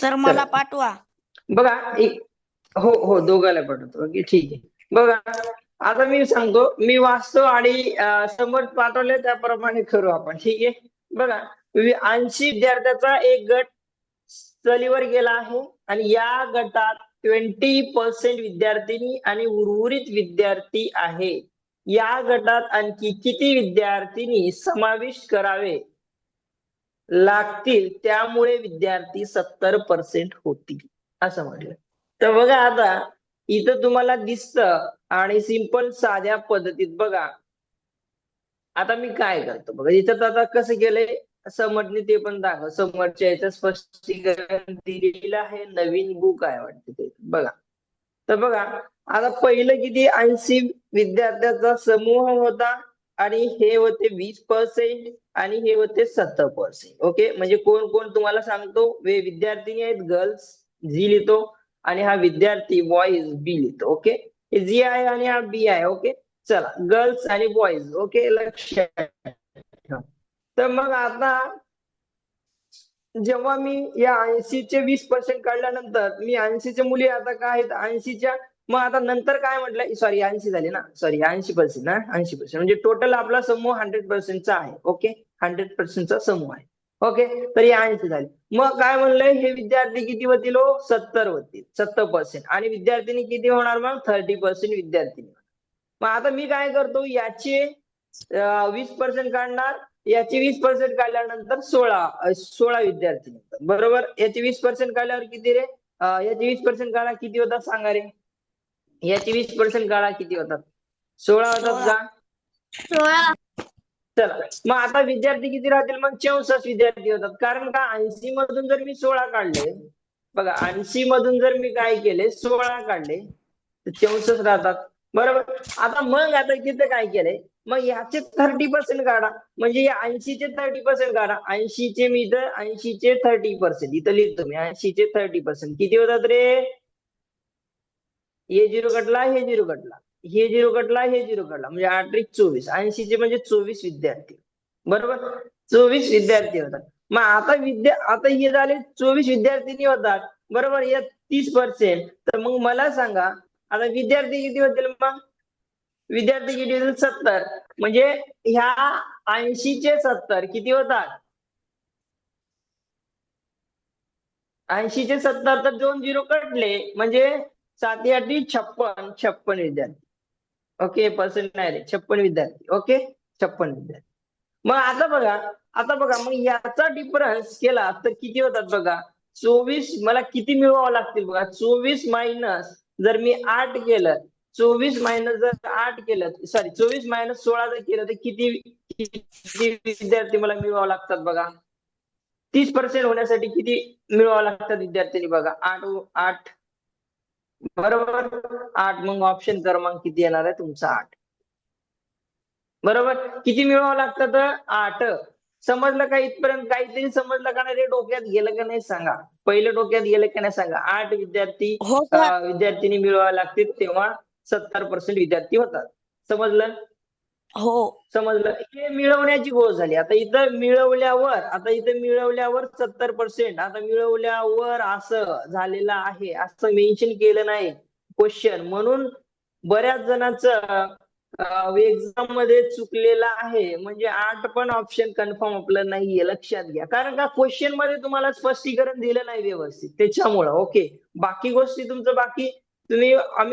Sir मला पाठवा. बघा एक- हो हो दोघाला पाठवतो. ओके ठीक आहे. बघा आता मी सांगतो मी वाचतो आणि समोर पाठवले त्याप्रमाणे करू आपण ठीक आहे? बघा ऐंशी विद्यार्थ्याचा एक गट सहलीवर गेला आहे आणि या गटात ट्वेंटी पर्सेंट विद्यार्थिनी आणि उर्वरित विद्यार्थी आहे. या गटात आणखी किती विद्यार्थिनी समाविष्ट करावे? लागतील त्यामुळे विद्यार्थी सत्तर पर्सेंट होतील. असं म्हटलं. तर बघा आता इथं तुम्हाला दिसत आणि सिंपल साध्या पद्धतीत बघा. आता मी काय करतो? बघा इथं तर आता कसं केलंय? समजणे ते पण दाखव. समोरच्या याचं स्पष्टीकरण दिलेलं आहे. नवीन बुक आहे वाटतं ते. बघा. तर बघा आता पहिलं किती? ऐंशी विद्यार्थ्याचा समूह होता. आणि हे होते वीस पर्सेंट आणि हे होते सत्तर पर्सेंट ओके म्हणजे कोण कोण तुम्हाला सांगतो? वे विद्यार्थिनी आहेत गर्ल्स जी लिहितो आणि हा विद्यार्थी बॉईज बी लिहितो. ओके हे जी आहे आणि हा बी आहे. ओके चला गर्ल्स आणि बॉईज ओके लक्षात तर मग आता जेव्हा मी या ऐंशीचे वीस पर्सेंट काढल्यानंतर मी ऐंशीच्या मुली आता काय आहेत? ऐंशीच्या मग आता नंतर काय म्हटलं? सॉरी ऐंशी झाले ना. सॉरी ऐंशी पर्सेंट ना ऐंशी पर्सेंट म्हणजे टोटल आपला समूह हंड्रेड पर्सेंटचा आहे ओके हंड्रेड पर्सेंटचा समूह आहे ओके तर हे ऐंशी झाले. मग काय म्हणलंय? हे विद्यार्थी किती होतील हो? सत्तर होतील. सत्तर पर्सेंट आणि विद्यार्थिनी किती होणार मग थर्टी पर्सेंट विद्यार्थिनी मग आता मी काय करतो? याचे वीस पर्सेंट काढणार. याचे वीस पर्सेंट काढल्यानंतर सोळा सोळा विद्यार्थी बरोबर? याचे वीस पर्सेंट काढल्यावर किती रे? याचे वीस पर्सेंट काढा किती होता सांगा रे? याचे वीस पर्सेंट काढा किती होतात? सोळा होतात का? सोळा. चला. मग आता विद्यार्थी किती राहतील? मग चौसष्ट विद्यार्थी होतात. कारण का? ऐंशी मधून जर मी सोळा काढले बघा ऐंशी मधून जर मी काय केले? सोळा काढले तर चौसष्ट राहतात. बरोबर? आता मग आता तिथे काय केलंय मग याचे थर्टी पर्सेंट काढा. म्हणजे या ऐंशीचे थर्टी पर्सेंट काढा. ऐंशीचे मी इथं ऐंशीचे थर्टी पर्सेंट इथं लिहितो मी ऐंशीचे थर्टी पर्सेंट किती होतात रे? हे झिरो कटला हे झिरो कटला. हे झिरो कटला हे झिरो कटला. म्हणजे आठ चोवीस. ऐंशीचे म्हणजे चोवीस विद्यार्थी. बरोबर? चोवीस विद्यार्थी होतात. मग आता विद्या आता हे झाले चोवीस विद्यार्थिनी होतात. बरोबर? या तीस पर्सेंट तर मग मला सांगा आता विद्यार्थी किती होतील मग? विद्यार्थी किती होतील? सत्तर. म्हणजे ह्या ऐंशीचे सत्तर किती होतात? ऐंशीचे सत्तर तर दोन झिरो कटले. म्हणजे सात आठी छप्पन छप्पन विद्यार्थी. ओके पर्सेंट नाही रे छप्पन विद्यार्थी. ओके छप्पन विद्यार्थी. मग आता बघा आता बघा मग याचा डिफरन्स केला तर किती होतात बघा? चोवीस मला किती मिळवावं लागतील बघा? चोवीस मायनस जर मी आठ केलं चोवीस मायनस जर आठ केलं सॉरी चोवीस मायनस सोळा जर केलं तर किती किती विद्यार्थी मला मिळवावं लागतात बघा? तीस पर्सेंट होण्यासाठी किती मिळवावं लागतात विद्यार्थ्यांनी बघा? आठ आठ बरोबर? आठ. मग ऑप्शन क्रमांक किती येणार आहे? तुमचा आठ. बरोबर? किती मिळवावं लागतात आठ. समजलं का इथपर्यंत? काहीतरी समजलं का नाही? डोक्यात गेलं का नाही सांगा. पहिलं डोक्यात गेलं का नाही सांगा. आठ विद्यार्थी हो विद्यार्थिनी मिळवावे लागतील तेव्हा सत्तर पर्सेंट विद्यार्थी होतात. समजलं? हो. समजलं? हे मिळवण्याची गोष्ट झाली. आता इथं मिळवल्यावर आता इथं मिळवल्यावर सत्तर पर्सेंट आता मिळवल्यावर असं झालेलं आहे. असं मेन्शन केलं नाही. क्वेश्चन म्हणून बऱ्याच जणांचं एक्झाममध्ये चुकलेलं आहे. म्हणजे आठ पण ऑप्शन कन्फर्म आपलं नाहीये. लक्षात घ्या. कारण का क्वेश्चनमध्ये तुम्हाला स्पष्टीकरण दिलं नाही व्यवस्थित. त्याच्यामुळं. ओके बाकी गोष्टी तुमचं बाकी. तुम्ही आम्ही